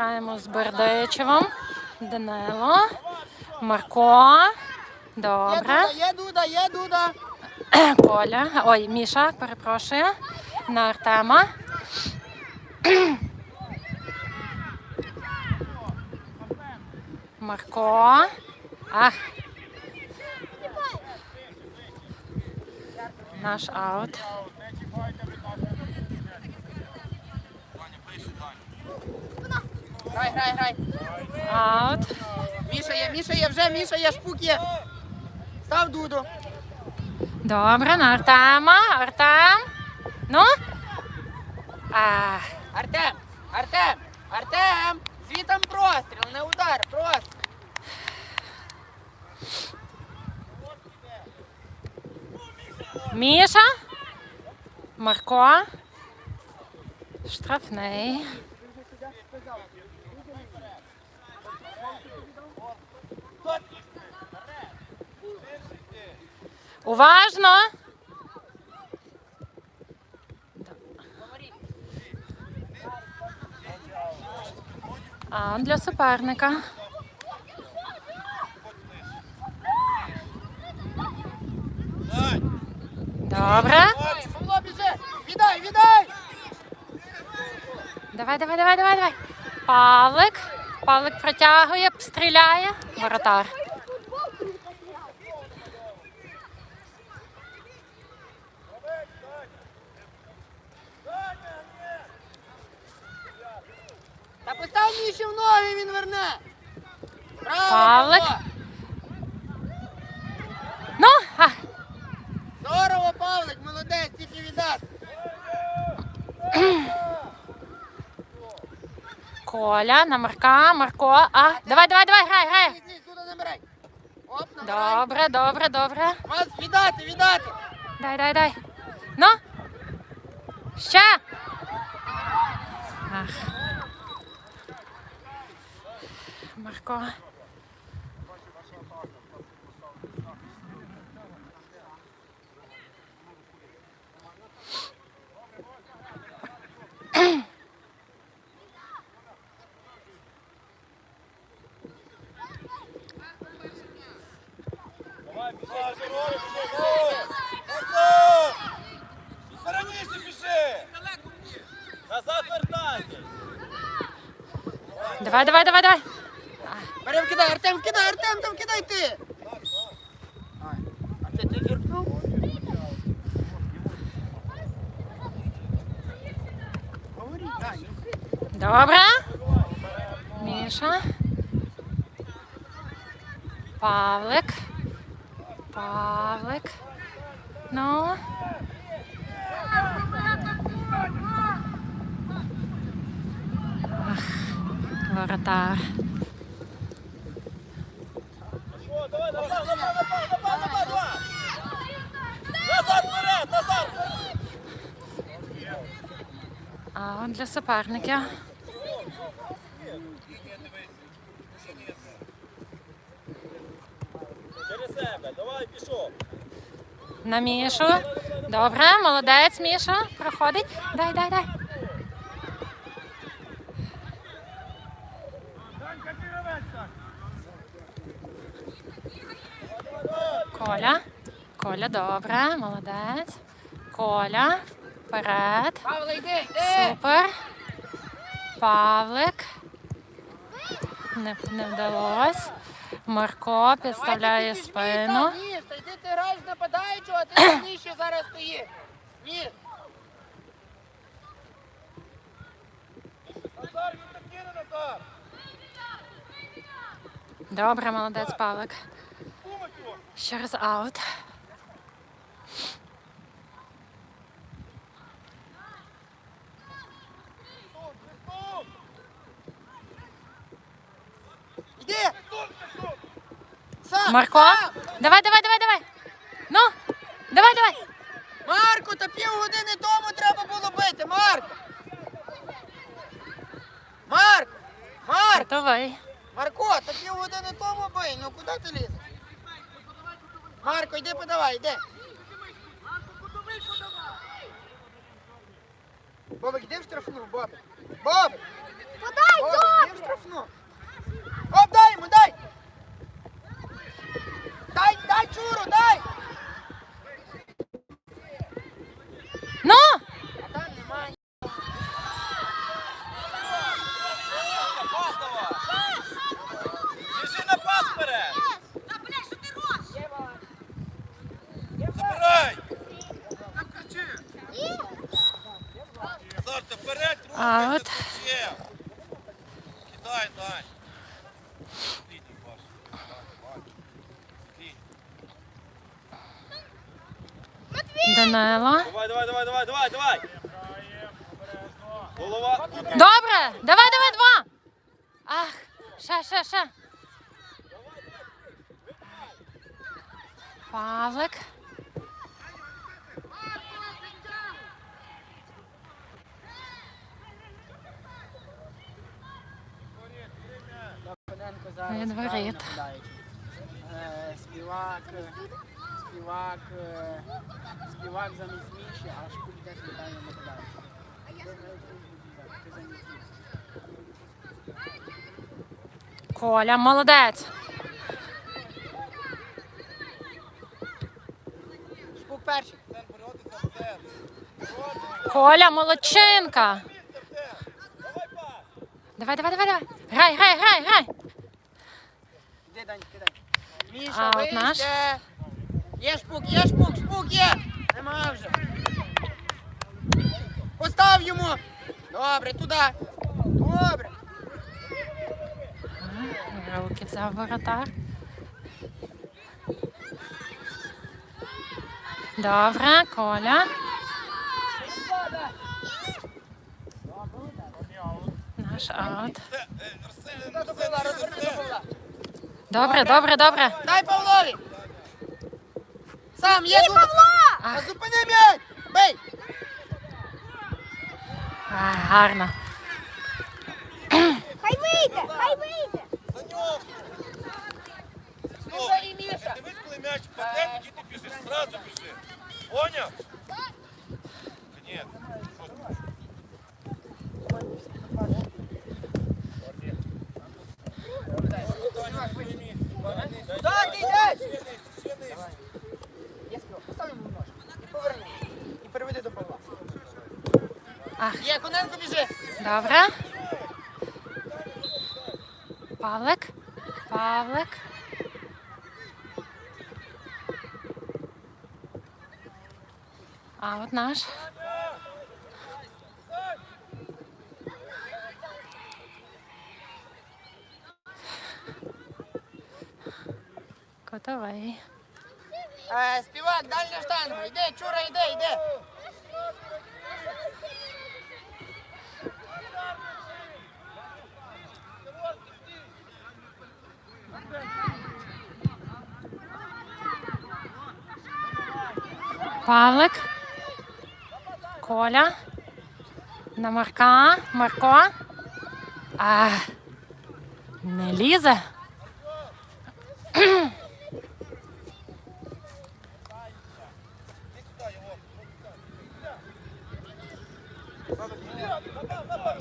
граємо з Бердичевом. Данило. Марко. Є Добре. дуда, є дуда, є дуда. Коля. Ой, Міша, перепрошую. На Артема. Марко. Ах. Наш аут. Грай, грай, грай. Аут. Міша є, Міша є вже, Міша є, шпук є. Став дуду. Добре, на Артема. Артем. Ну. Ах. Артем, Артем, Артем. Звітом простріл, не удар, просто. Міша. Марко. Штрафний. Уважно. А для суперника. Добре. Віддай, віддай. Давай, давай, давай, давай, давай. Павлик. Павлик протягує, стріляє. Воротар. Та постав Міші в ноги, він верне. Браво, Павлик. Павло. Ну, а, Здорово, Павлик, молодець, тільки віддати. Коля на Марка, Марко. А, давай, давай, давай, грай, грай. Добре, добре, добре. Вас віддати, віддати. Дай, дай, дай. Ну. Ще. Ах. Марко. Раніше піши! Назад вертайся! Давай, давай, давай, давай. Бери, вкидай, Артем, вкидай, Артем, там кидай ти. Ай, А це ти зіркнув? Добре. Міша. Павлик. Павлик. Ну. Ах, воротар. Що, давай, давай, давай, давай, давай, давай, давай! Назад, вперед, назад! А от для суперників. Через давай, пішов! На Мішу. Добре, молодець, Міша. Проходить. Дай, дай, дай. Коля. Коля, добре, молодець. Коля. Вперед. Супер. Павлик. Не, не вдалось. Марко підставляє спину. Ні, та йди ти граєш нападаючого, а ти сильніше зараз стоїш. Ні. Назар, він Назар! Добре, молодець Павлик. Ще раз аут. Марко. Давай, давай, давай, давай. Ну, давай, давай. Марко, та півгодини тому треба було бити, Марко. Марко, Марко, Готовий. Марко, та півгодини тому бий, ну куди ти лізеш? Марко, йди подавай, йди. Бобик, йди в штрафну, Бобик. Бобик. Подай, Бобик, йди в дай, Arturo, dai! Стій. Давай, давай, давай, давай, давай, давай. Голова. Добре! Давай, давай, два! Ах, ще, ще, ще. Павлик. Правильно нападаючий. Е, Співак, співак, е, співак замість Міші, а Шпуль теж неправильно нападаючий. Ти. Коля, молодець. Шпук перший. Коля, молодчинка. Давай, Давай, давай, давай. Грай, грай, грай, грай. Іди, Дань, кидай. А, Міша, от наш. Є шпук, є шпук, шпук є. Нема вже. Постав йому. Добре, туди. Добре. Руки взяв воротар. Добре, Коля. Наш аут. Добре, добре, добре. Дай Павлові. Сам є тут. Ах. А зупини м'яч. Бей. А, гарно. Хай вийде, хай вийде. За нього. Слухай, і Міша. Дивись, коли м'яч впаде, тоді ти біжиш, зразу біжи. Поняв? Ні. що ж ти? Так, ти йдеш. Є, Коненко біжи. Добре. Павлик. Павлик. А от наш. Котовий. Е, співак, дальня штанга. Йди, чура, йди, йди. Павлик. Коля. На Марка. Марко. А, не лізе.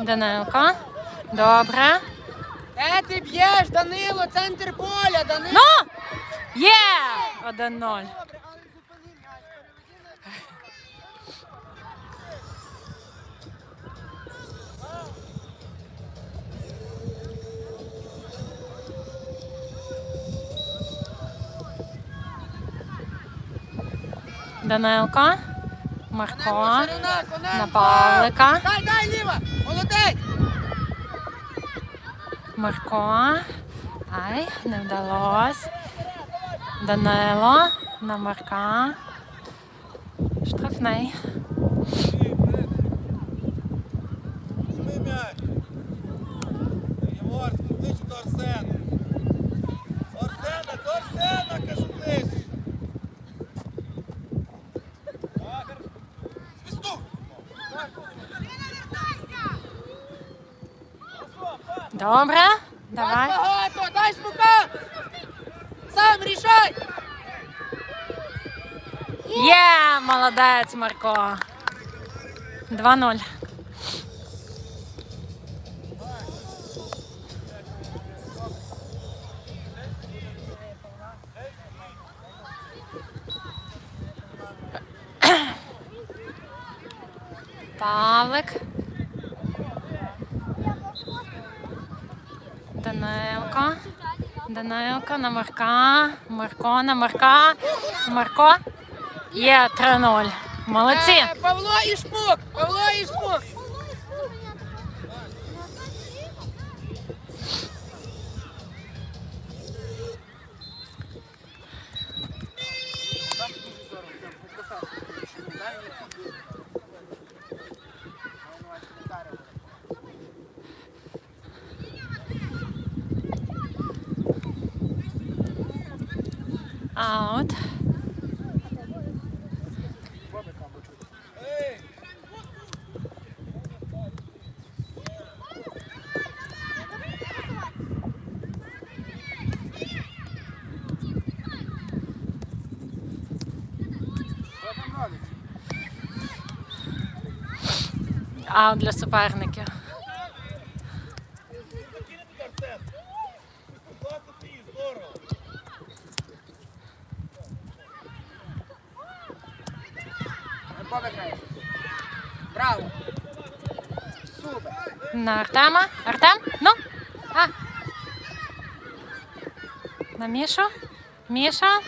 Данилко. Добре. Де ти б'єш, Данило, центр поля, Данило. Ну! Є! 1-0. Данилко. Марко. Коненко. На Павлика. Дай, дай, ліва. Молодець. Марко. Ай, не вдалось. Данило. На Марка. Штрафний. Добре. Давай. Багато, дай спука. Сам рішай. Є, молодець, Марко. 2-0. Павлик. Данилко. Данелка, на Марка. Марко на Марка. Марко. Є 3-0. Молодці. Е, Павло і шпук. Павло і шпук. Аут для суперників. Браво. Супер. На Артема. Артем? Ну. А. На Мішу. Міша.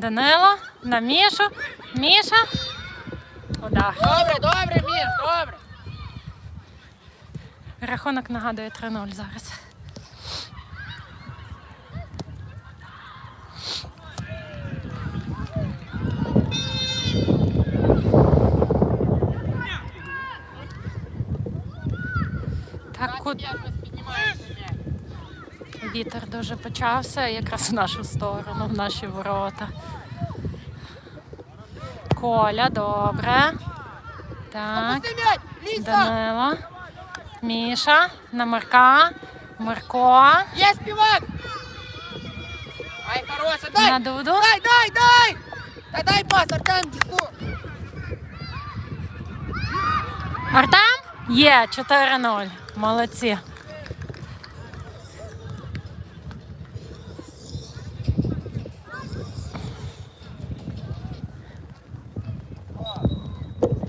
Данило. На Мішу. Міша. Удар. Добре, добре, Міш, добре. Рахунок нагадує 3-0 зараз. Так, вітер дуже почався якраз в нашу сторону, в наші ворота. Коля, добре. Так. Ліса. Міша. На Марка. Марко. Є співак. Ай, хороша, дай. На Дуду. Дай, дай, дай. Та дай пас, Артем, діку. Артем? Є, 4-0. Молодці.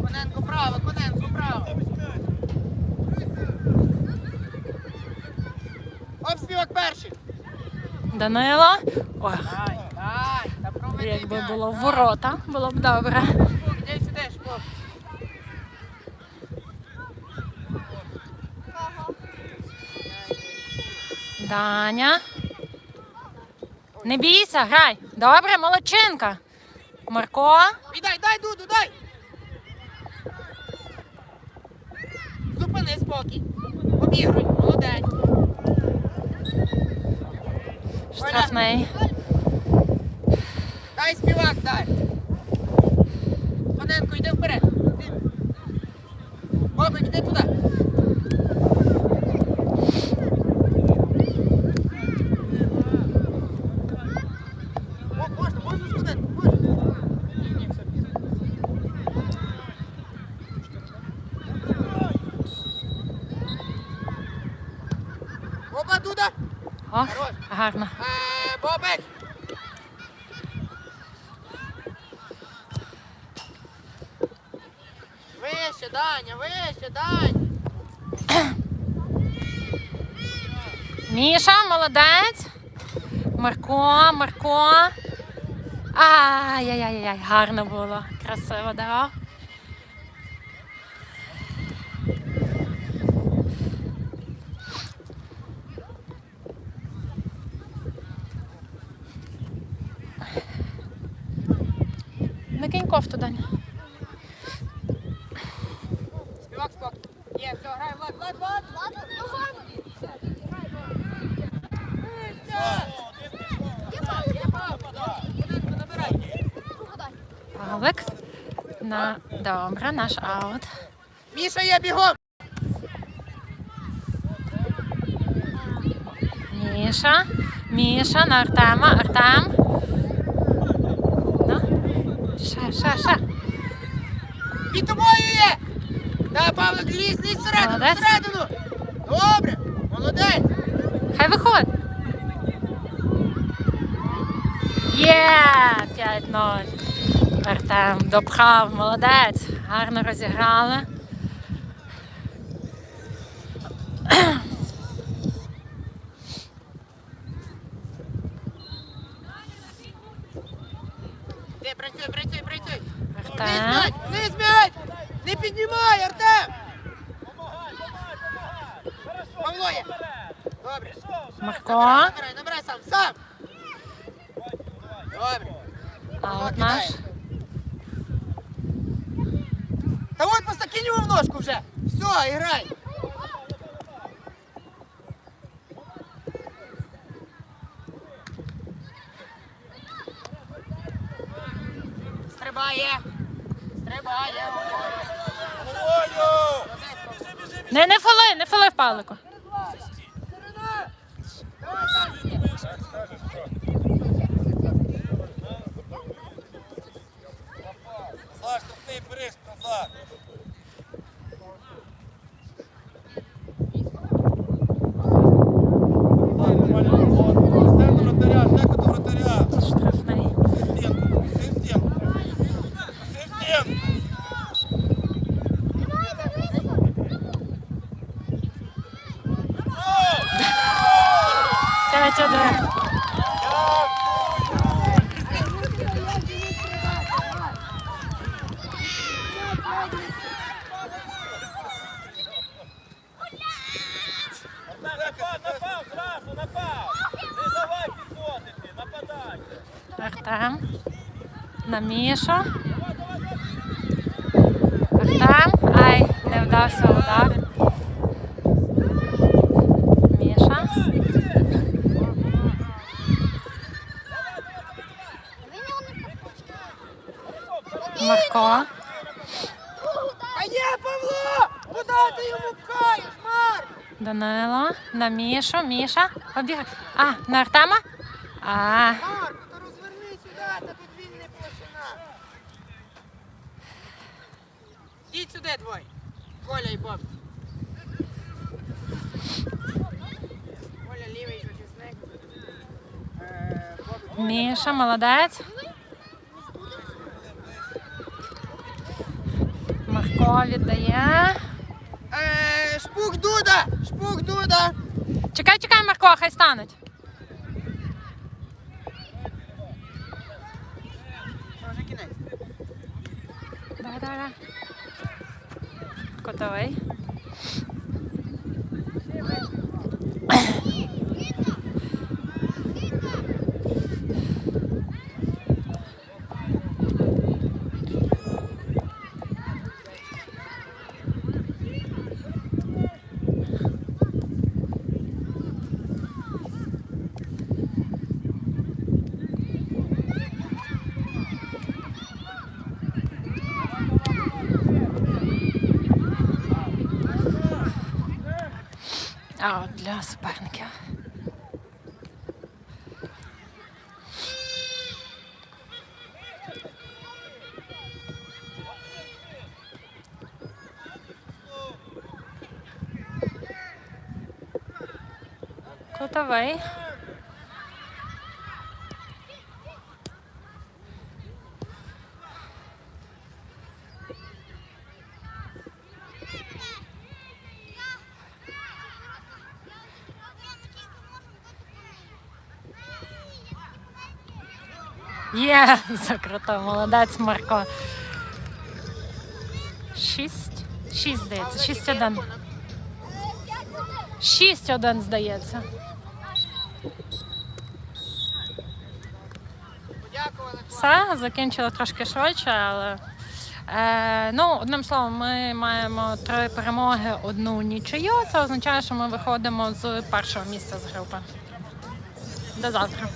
Коненко право, Коненко право. Оп, співак перший. Данило. Ой, якби було ворота, було б добре. Даня. Не бійся, грай. Добре, молодчинка. Марко. Віддай, дай, Дуду, дай. Зупини спокій. Обігруй, молодець. Штрафний. Дай співак, дай. Коненко, йди вперед. Ти. Бобик, іди туди. О, можна, можна з Коненко, можна. Ні, ні, все, пізно. Оба, Дуда. О, Хорош. гарно. Е, Бобик. Вище, Даня, вище, Дань. Міша, молодець. Марко, Марко. Ай-яй-яй-яй, гарно було. Красиво, да? Накинь кофту, Даня. Співак спок. Є, все, грай, Влад, Влад, Влад. Коненко, набирай. Павлик. На... Добре, наш аут. Міша є бігом. Міша. Міша на Артема. Артем. Ну. Ще, ще, ще. Під тобою є. Да, Павлик, лізь, лізь всередину, Молодець. всередину. Добре, молодець. Хай виходь. Є! 5-0. Артем допхав, молодець. Гарно розіграли. Працюй, працюй, працюй. Артем. м'яч, вниз м'яч. Не піднімай, Артем. Павло є. Добре. Марко. Набирай, набирай сам, сам. Добре. Аут наш. Та от просто кинь йому в ножку вже. Все, играй! Стрибає. Стрибає. Володю! Не, не фоли, не фоли в палику. Слав, штрафний бери, назад. П'ять один. Напав, напав. Не давай підходити, нападайте. Артем. На Мішу. Артем. Ай, не вдався удар. Міша. Марко. А є, Павло! Куди ти йому пхаєш, Марк? Данило. На Мішу. Міша. Обігай. А, на Артема? А, Марко, то розверни сюди, та тут вільний площина. Йдіть сюди двоє. Коля і Боб. Коля лівий захисник. Е, Боб Міша, молодець. Марко віддає. Е, шпук Дуда! Шпук Дуда! Чекай, чекай, Марко, хай стануть. Що. Давай, давай, давай. Котовий. А от для суперників. Кутовий. Є, закрутив, молодець Марко. Шість. Шість, здається, шість один. Шість один, здається. Все, закінчили трошки швидше, але е, ну, одним словом, ми маємо три перемоги, одну нічию. Це означає, що ми виходимо з першого місця з групи. До завтра.